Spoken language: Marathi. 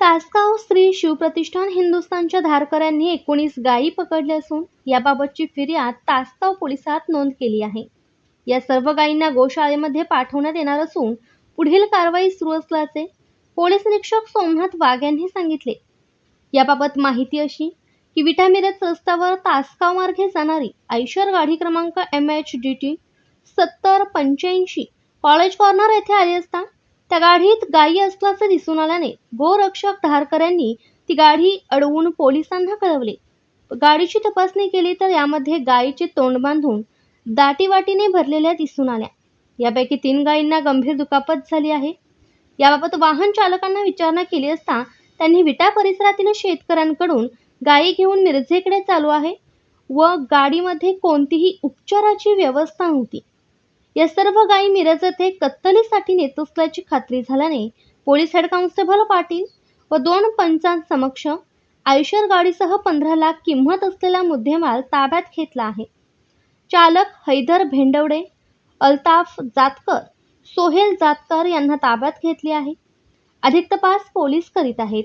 श्री शिवप्रतिष्ठान हिंदुस्थानच्या धारकऱ्यांनी एकोणीस गायी पकडल्या असून याबाबतची फिर्याद तासगाव पोलिसात नोंद केली आहे. या सर्व गायींना गोशाळेमध्ये पाठवण्यात येणार असून पुढील कारवाई सुरू असल्याचे पोलीस निरीक्षक सोमनाथ वाघ यांनी सांगितले. याबाबत माहिती अशी की विटामिरज रस्त्यावर तासगाव मार्गे जाणारी आयशर गाडी क्रमांक एम एच डी टी सत्तर पंच्याऐंशी कॉलेज कॉर्नर येथे आली असता त्या गाडीत गायी असल्याचं दिसून आल्याने गोरक्षक धारकऱ्यांनी ती गाडी अडवून पोलिसांना कळवले. गाडीची तपासणी केली तर यामध्ये गायीचे तोंड बांधून दाटीवाटीने भरलेल्या दिसून आल्या. यापैकी तीन गायींना गंभीर दुखापत झाली आहे. याबाबत वाहन चालकांना विचारणा केली असता त्यांनी विटा परिसरातील शेतकऱ्यांकडून गायी घेऊन मिरजेकडे चालू आहे व गाडीमध्ये कोणतीही उपचाराची व्यवस्था नव्हती. या सर्व गायी मिरज येथे कत्तलीसाठी नेत असल्याची खात्री झाल्याने पोलीस हेड कॉन्स्टेबल पाटील व दोन पंचांसमक्ष आयशर गाडीसह पंधरा लाख किंमत असलेला मुद्देमाल ताब्यात घेतला आहे. चालक हैदर भेंडवडे अल्ताफ जातकर सोहेल जातकर यांना ताब्यात घेतले आहे. अधिक तपास पोलीस करीत आहेत.